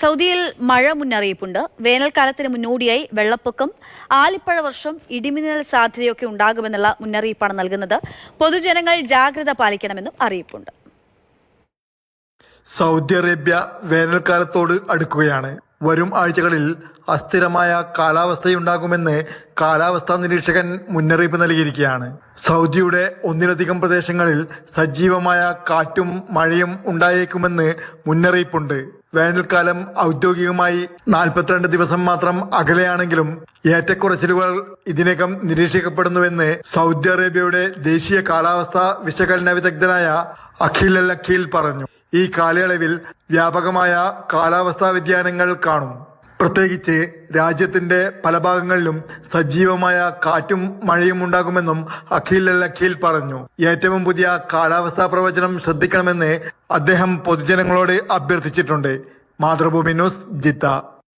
സൗദിയിൽ മഴ മുന്നറിയിപ്പുണ്ട്. വേനൽക്കാലത്തിന് മുന്നോടിയായി വെള്ളപ്പൊക്കം. ആലിപ്പഴ വർഷം ഇടിമിന്നൽ സാധ്യതയൊക്കെ ഉണ്ടാകുമെന്നുള്ള മുന്നറിയിപ്പാണ് നൽകുന്നത്. പൊതുജനങ്ങൾ ജാഗ്രത പാലിക്കണമെന്നും അറിയിപ്പുണ്ട്. Saudi Arabia വേനൽക്കാലത്തോട് അടുക്കുകയാണ്. വരും ആഴ്ചകളിൽ അസ്ഥിരമായ കാലാവസ്ഥയുണ്ടാകുമെന്ന് കാലാവസ്ഥാ നിരീക്ഷകൻ മുന്നറിയിപ്പ് നൽകിയിരിക്കുകയാണ്. സൗദിയുടെ ഒന്നിലധികം പ്രദേശങ്ങളിൽ സജീവമായ കാറ്റും മഴയും ഉണ്ടായേക്കുമെന്ന് മുന്നറിയിപ്പുണ്ട്. വേനൽക്കാലം ഔദ്യോഗികമായി നാൽപ്പത്തിരണ്ട് ദിവസം മാത്രം അകലെയാണെങ്കിലും ഏറ്റക്കുറച്ചിലുകൾ ഇതിനകം നിരീക്ഷിക്കപ്പെടുന്നുവെന്ന് സൗദി അറേബ്യയുടെ ദേശീയ കാലാവസ്ഥാ വിശകലന വിദഗ്ധനായ അഖിൽ അൽ അഖിൽ പറഞ്ഞു. ഈ കാലയളവിൽ വ്യാപകമായ കാലാവസ്ഥാ വ്യതിയാനങ്ങൾ കാണും. പ്രത്യേകിച്ച് രാജ്യത്തിന്റെ പല ഭാഗങ്ങളിലും സജീവമായ കാറ്റും മഴയും ഉണ്ടാകുമെന്നും അഖിൽ അൽ അഖിൽ പറഞ്ഞു. ഏറ്റവും പുതിയ കാലാവസ്ഥാ പ്രവചനം ശ്രദ്ധിക്കണമെന്ന് അദ്ദേഹം പൊതുജനങ്ങളോട് അഭ്യർത്ഥിച്ചിട്ടുണ്ട്. മാതൃഭൂമി ന്യൂസ് ജിത്ത